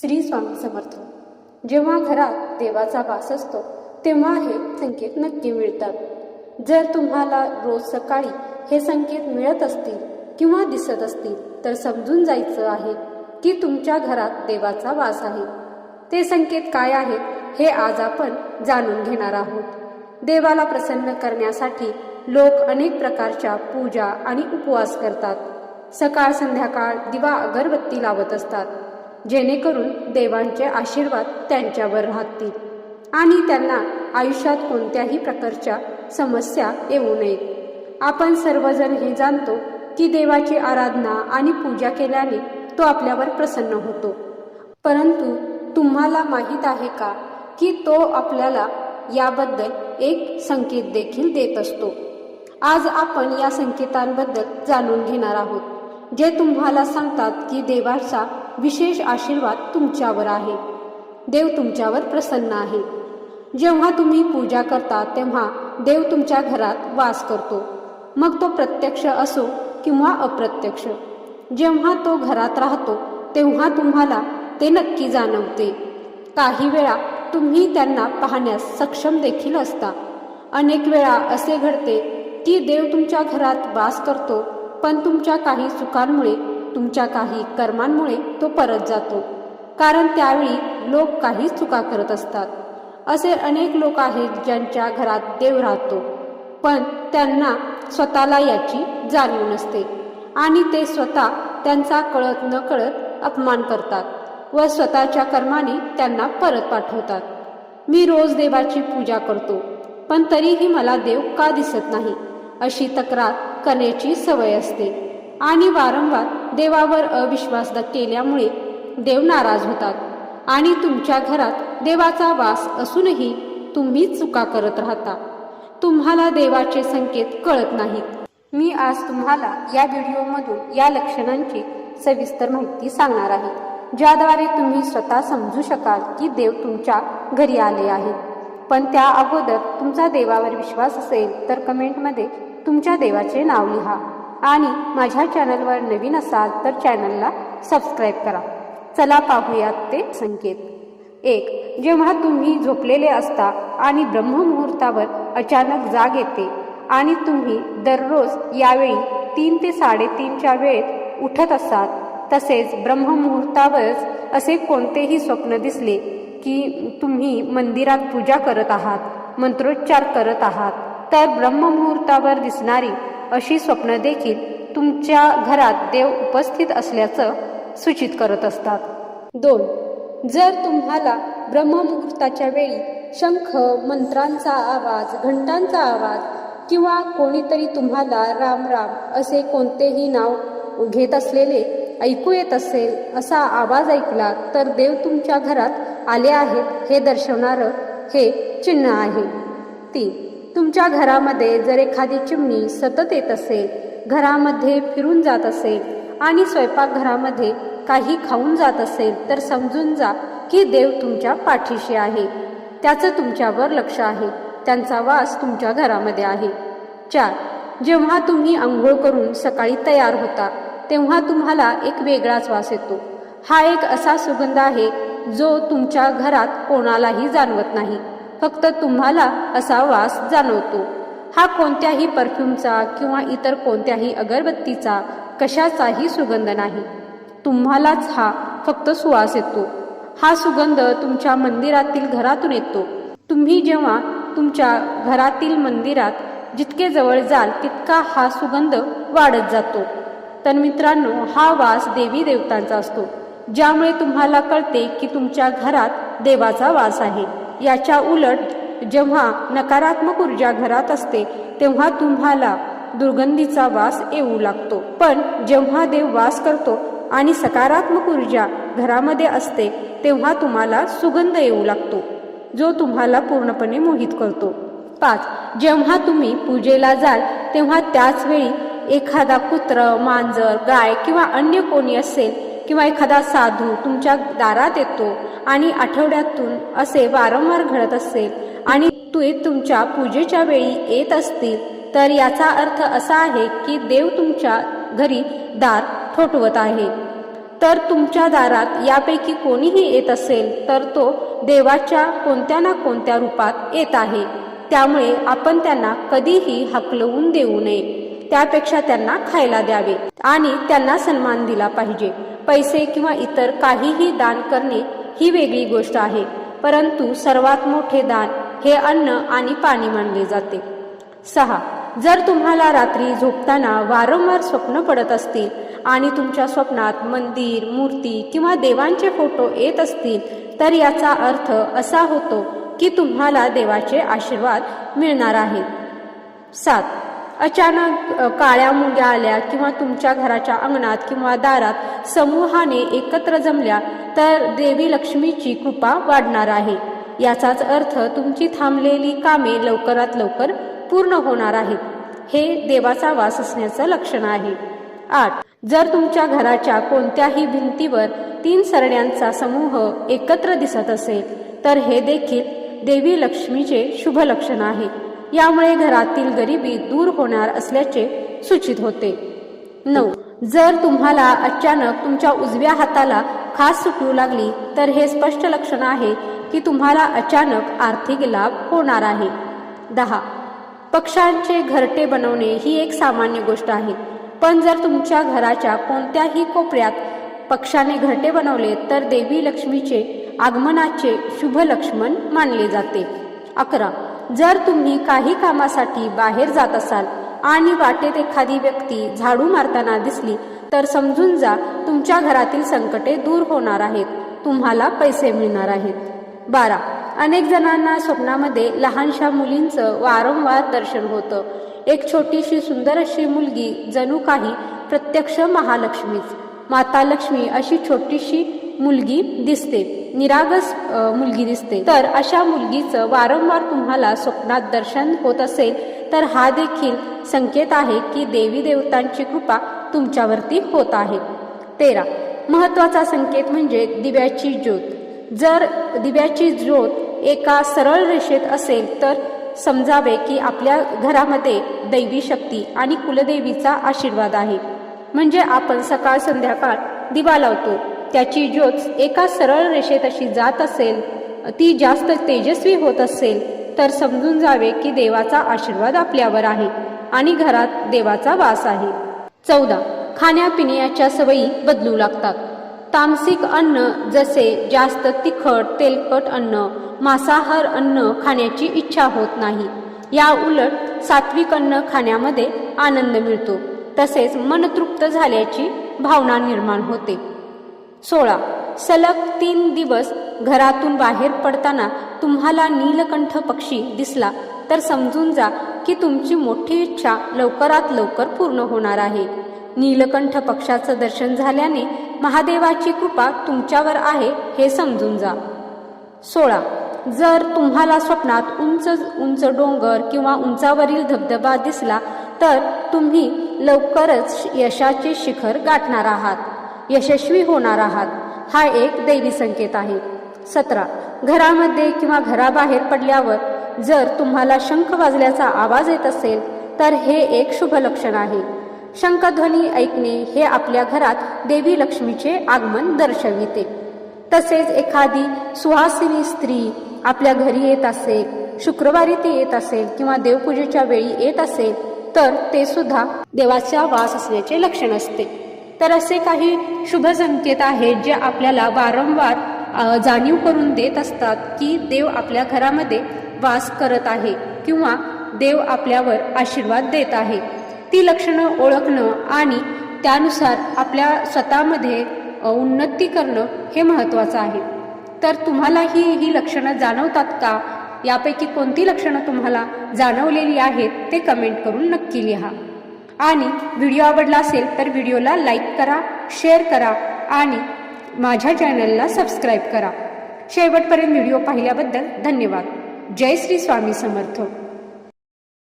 श्री स्वामी समर्थ. जेव्हा घरात देवाचा वास असतो तेव्हा हे संकेत नक्की मिळतात. जर तुम्हाला रोज सकाळी हे संकेत मिळत असतील किंवा दिसत असतील तर समजून जायचं आहे की तुमच्या घरात देवाचा वास आहे. ते संकेत काय आहेत हे आज आपण जाणून घेणार आहोत. देवाला प्रसन्न करण्यासाठी लोक अनेक प्रकारच्या पूजा आणि उपवास करतात. सकाळ संध्याकाळ दिवा अगरबत्ती लावत असतात. जेणेकरून देवांचे आशीर्वाद त्यांच्यावर राहतील आणि त्यांना आयुष्यात कोणत्याही प्रकारच्या समस्या येऊ नयेत. आपण सर्वजण हे जाणतो की देवाची आराधना आणि पूजा केल्याने तो आपल्यावर प्रसन्न होतो. परंतु तुम्हाला माहीत आहे का की तो आपल्याला याबद्दल एक संकेत देखील देत असतो? आज आपण या संकेतांबद्दल जाणून घेणार आहोत जे तुम्हाला सांगतात की देवाचा विशेष आशीर्वाद तुमच्यावर आहे. देव तुमच्यावर प्रसन्न आहे. जेव्हा तुम्ही पूजा करता तेव्हा देव तुमच्या घरात वास करतो. मग तो प्रत्यक्ष असो किंवा अप्रत्यक्ष. जेव्हा तो घरात राहतो तेव्हा तुम्हाला ते नक्की जाणवते. काही वेळा तुम्ही त्यांना पाहण्यास सक्षम देखील असता. अनेक वेळा असे घडते की देव तुमच्या घरात वास करतो पण तुमच्या काही चुकांमुळे तुमच्या काही कर्मांमुळे तो परत जातो. कारण त्यावेळी लोक काही चुका करत असतात. असे अनेक लोक आहेत ज्यांच्या घरात देव राहतो. पण त्यांना स्वतःला याची जाणीव नसते. आणि ते स्वतः त्यांचा कळत न कळत अपमान करतात व स्वतःच्या कर्माने त्यांना परत पाठवतात. मी रोज देवाची पूजा करतो पण तरीही मला देव का दिसत नाही? अशी तक्रार करण्याची सवय असते. आणि वारंवार देवावर अविश्वास केल्यामुळे देव नाराज होतात. आणि तुमच्या घरात देवाचा वास असूनही तुम्ही चुका करत राहता. तुम्हाला देवाचे संकेत कळत नाहीत. मी आज तुम्हाला या व्हिडिओमधून या लक्षणांची सविस्तर माहिती सांगणार आहे ज्याद्वारे तुम्ही स्वतः समजू शकाल की देव तुमच्या घरी आले आहे पण त्या अगोदर तुमचा देवावर विश्वास असेल तर कमेंटमध्ये तुमच्या देवाचे नाव लिहा. आणि माझ्या चॅनलवर नवीन असाल तर चॅनलला सबस्क्राईब करा. चला पाहूयात ते संकेत. एक जेव्हा तुम्ही झोपलेले असता आणि ब्रह्ममुहूर्तावर अचानक जाग येते आणि तुम्ही दररोज यावेळी तीन ते साडेतीनच्या वेळेत उठत असाल तसेच ब्रह्ममुहूर्तावरच असे कोणतेही स्वप्न दिसले की तुम्ही मंदिरात पूजा करत आहात मंत्रोच्चार करत आहात तर ब्रह्ममुहूर्तावर दिसणारी अशी स्वप्न देखील तुमच्या घरात देव उपस्थित असल्याचं सूचित करत असतात. दोन जर तुम्हाला ब्रह्ममुहूर्ताच्या वेळी शंख मंत्रांचा आवाज घंटांचा आवाज किंवा कोणीतरी तुम्हाला राम राम असे कोणतेही नाव घेत असलेले ऐकू येत असेल असा आवाज ऐकला तर देव तुमच्या घरात आले आहेत हे दर्शवणारं हे चिन्ह आहे. तीन तुमच्या घरामध्ये जर एखादी चिमणी सतत येत असेल घरामध्ये फिरून जात असेल आणि स्वयंपाकघरामध्ये काही खाऊन जात असेल तर समजून जा की देव तुमच्या पाठीशी आहे. त्याचं तुमच्यावर लक्ष आहे. त्यांचा वास तुमच्या घरामध्ये आहे. चार जेव्हा तुम्ही आंघोळ करून सकाळी तयार होता तेव्हा तुम्हाला एक वेगळाच वास येतो. हा एक असा सुगंध आहे जो तुमच्या घरात कोणालाही जाणवत नाही. फक्त तुम्हाला असा वास जाणवतो. हा कोणत्याही परफ्यूमचा किंवा इतर कोणत्याही अगरबत्तीचा कशाचाही सुगंध नाही. तुम्हालाच हा फक्त सुवास येतो. हा सुगंध तुमच्या मंदिरातील घरातून येतो. तुम्ही जेव्हा तुमच्या घरातील मंदिरात जितके जवळ जाल तितका हा सुगंध वाढत जातो. तर मित्रांनो हा वास देवी देवतांचा असतो ज्यामुळे तुम्हाला कळते की तुमच्या घरात देवाचा वास आहे. याच्या उलट जेव्हा नकारात्मक ऊर्जा घरात असते तेव्हा तुम्हाला दुर्गंधीचा वास येऊ लागतो. पण जेव्हा देव वास करतो आणि सकारात्मक ऊर्जा घरामध्ये असते तेव्हा तुम्हाला सुगंध येऊ लागतो जो तुम्हाला पूर्णपणे मोहित करतो. पाच. जेव्हा तुम्ही पूजेला जाल तेव्हा त्याच वेळी एखादा कुत्र मांजर गाय किंवा अन्य कोणी असेल किंवा एखादा साधू तुमच्या दारात येतो आणि आठवड्यातून असे वारंवार घडत असेल आणि ते तुमच्या पूजेच्या वेळी येत असतील तर याचा अर्थ असा आहे की देव तुमच्या घरी दार ठोठवत आहे. तर तुमच्या दारात यापैकी कोणीही येत असेल तर तो देवाच्या कोणत्या ना कोणत्या रूपात येत आहे. त्यामुळे आपण त्यांना कधीही हकलवून देऊ नये. त्यापेक्षा त्यांना खायला द्यावे आणि त्यांना सन्मान दिला पाहिजे. पैसे किंवा इतर काहीही दान करणे ही वेगळी गोष्ट आहे. परंतु सर्वात मोठे दान हे अन्न आणि पाणी मानले जाते. सहा. जर तुम्हाला रात्री झोपताना वारंवार स्वप्न पडत असतील आणि तुमच्या स्वप्नात मंदिर मूर्ती किंवा देवांचे फोटो येत असतील तर याचा अर्थ असा होतो की तुम्हाला देवाचे आशीर्वाद मिळणार आहेत सात. अचानक काळ्या मुंग्या आल्या किंवा तुमच्या घराच्या अंगणात किंवा दारात समूहाने एकत्र जमल्या तर देवी लक्ष्मीची कृपा वाढणार आहे. याचाच अर्थ तुमची थांबलेली कामे लवकरात लवकर पूर्ण होणार आहेत. हे देवाचा वास असण्याचं लक्षण आहे. आठ. जर तुमच्या घराच्या कोणत्याही भिंतीवर तीन सरण्यांचा समूह एकत्र दिसत असेल तर हे देखील देवी लक्ष्मीचे शुभ लक्षण आहे. यामुळे घरातील गरिबी दूर होणार असल्याचे सूचित होते. नऊ. जर तुम्हाला अचानक तुमच्या उजव्या हाताला खास सुटू लागली तर हे स्पष्ट लक्षण आहे की तुम्हाला अचानक आर्थिक लाभ होणार आहे. दहा. पक्ष्यांचे घरटे बनवणे ही एक सामान्य गोष्ट आहे. पण जर तुमच्या घराच्या कोणत्याही कोपऱ्यात पक्षाने घरटे बनवले तर देवी लक्ष्मीचे आगमनाचे शुभ लक्ष्मण मानले जाते. अकरा. जर तुम्ही काही कामासाठी बाहेर जात असाल आणि वाटेत एखादी व्यक्ती झाडू मारताना दिसली तर समजून जा तुमच्या घरातील संकटे दूर होणार आहेत. तुम्हाला पैसे मिळणार आहेत. बारा. अनेक जणांना स्वप्नामध्ये लहानशा मुलींचं वारंवार दर्शन होतं. एक छोटीशी सुंदर अशी मुलगी जणू काही प्रत्यक्ष महालक्ष्मीच. माता लक्ष्मी अशी छोटीशी मुलगी दिसते. निरागस मुलगी दिसते. तर अशा मुलगीचं वारंवार तुम्हाला स्वप्नात दर्शन होत असेल तर हा देखील संकेत आहे की देवी देवतांची कृपा तुमच्यावरती होत आहे. तेरा. महत्त्वाचा संकेत म्हणजे दिव्याची ज्योत. जर दिव्याची ज्योत एका सरळ रेषेत असेल तर समजावे की आपल्या घरामध्ये दैवी शक्ती आणि कुलदेवीचा आशीर्वाद आहे. म्हणजे आपण सकाळ संध्याकाळ दिवा लावतो. त्याची ज्योत एका सरळ रेषेत अशी जात असेल ती जास्त तेजस्वी होत असेल तर समजून जावे की देवाचा आशीर्वाद आपल्यावर आहे आणि घरात देवाचा वास आहे. चौदा. खाण्यापिण्याच्या सवयी बदलू लागतात. तामसिक अन्न जसे जास्त तिखट तेलकट अन्न मांसाहार अन्न खाण्याची इच्छा होत नाही. या उलट सात्विक अन्न खाण्यामध्ये आनंद मिळतो. तसेच मनतृप्त झाल्याची भावना निर्माण होते. सोळा. सलग तीन दिवस घरातून बाहेर पडताना तुम्हाला नीलकंठ पक्षी दिसला तर समजून जा की तुमची मोठी इच्छा लवकरात लवकर पूर्ण होणार आहे. नीलकंठ पक्षाचं दर्शन झाल्याने महादेवाची कृपा तुमच्यावर आहे हे समजून जा. सोळा. जर तुम्हाला स्वप्नात उंच उंच डोंगर किंवा उंचावरील धबधबा दिसला तर तुम्ही लवकरच यशाचे शिखर गाठणार आहात. यशस्वी होणार आहात. हा एक दैवी संकेत आहे. सतरा. घरामध्ये किंवा घराबाहेर पडल्यावर जर तुम्हाला शंख वाजल्याचा आवाज येत असेल तर हे एक शुभ लक्षण आहे. शंखध्वनी ऐकणे हे आपल्या घरात देवी लक्ष्मीचे आगमन दर्शविते. तसेच एखादी सुहासिनी स्त्री आपल्या घरी येत असेल शुक्रवारी ती येत असेल किंवा देवपूजेच्या वेळी येत असेल तर ते सुद्धा देवाचा वास असण्याचे लक्षण असते. तर असे काही शुभ संकेत आहेत जे आपल्याला वारंवार जाणीव करून देत असतात की देव आपल्या घरामध्ये वास करत आहे किंवा देव आपल्यावर आशीर्वाद देत आहे. ती लक्षणं ओळखणं आणि त्यानुसार आपल्या स्वतःमध्ये उन्नती करणं हे महत्त्वाचं आहे. तर तुम्हाला ही ही लक्षणं जाणवतात का? यापैकी कोणती लक्षणं तुम्हाला जाणवलेली आहेत ते कमेंट करून नक्की लिहा. आणि व्हिडिओ आवडला असेल तर व्हिडिओला लाईक करा शेअर करा आणि माझ्या चॅनलला सबस्क्राईब करा. शेवटपर्यंत व्हिडिओ पाहिल्याबद्दल धन्यवाद. जय श्री स्वामी समर्थ.